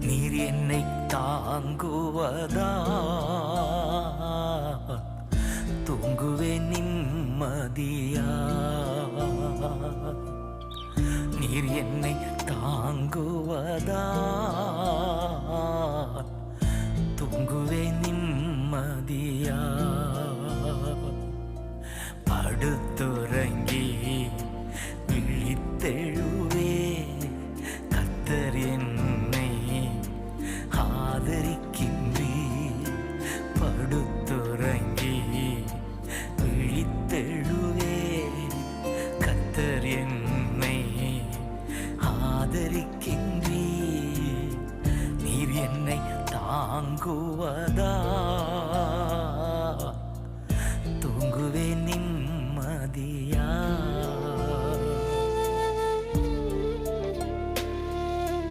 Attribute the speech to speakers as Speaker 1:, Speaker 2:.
Speaker 1: நீர் என்னை தாங்குவதா? தூங்குவேன் நிம்மதியா? நீர் என்னை தாங்குவதா? தூங்குவேன் நிம்மதியா? படுத்துறங்கி விழித்தெழுவே ஆதரிக்கின்றீ படுத்துறங்கி விழித்தெழுவே கத்தர் என்னை ஆதரிக்கின்றீ நீர் என்னை தாங்குவதா?